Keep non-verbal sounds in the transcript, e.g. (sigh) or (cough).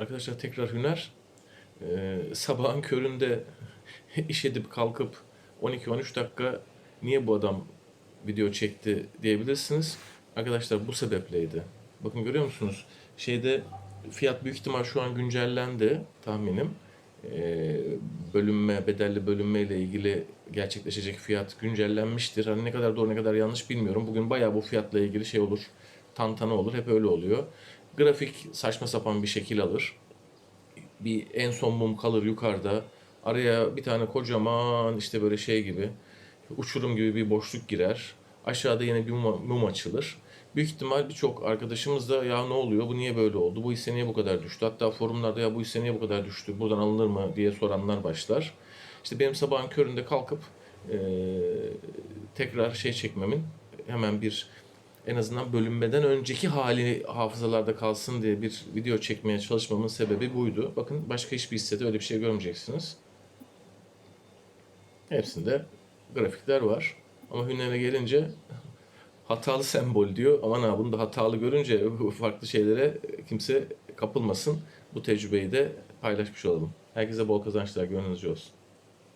Arkadaşlar tekrar Hüner. Ee, sabahın köründe (laughs) iş edip kalkıp 12-13 dakika niye bu adam video çekti diyebilirsiniz. Arkadaşlar bu sebepleydi. Bakın görüyor musunuz? Şeyde fiyat büyük ihtimal şu an güncellendi tahminim. Ee, bölünme, bedelli bölünme ile ilgili gerçekleşecek fiyat güncellenmiştir. Hani ne kadar doğru ne kadar yanlış bilmiyorum. Bugün bayağı bu fiyatla ilgili şey olur. Tantana olur. Hep öyle oluyor. Grafik saçma sapan bir şekil alır. Bir en son mum kalır yukarıda. Araya bir tane kocaman işte böyle şey gibi uçurum gibi bir boşluk girer. Aşağıda yine bir mum, açılır. Büyük ihtimal birçok arkadaşımız da ya ne oluyor bu niye böyle oldu bu hisse niye bu kadar düştü hatta forumlarda ya bu hisse niye bu kadar düştü buradan alınır mı diye soranlar başlar. İşte benim sabahın köründe kalkıp eee, tekrar şey çekmemin hemen bir en azından bölünmeden önceki hali hafızalarda kalsın diye bir video çekmeye çalışmamın sebebi buydu. Bakın başka hiçbir hissede öyle bir şey görmeyeceksiniz. Hepsinde grafikler var. Ama Hüner'e gelince hatalı sembol diyor. Aman ha bunu da hatalı görünce (laughs) farklı şeylere kimse kapılmasın. Bu tecrübeyi de paylaşmış olalım. Herkese bol kazançlar, gönlünüzce olsun.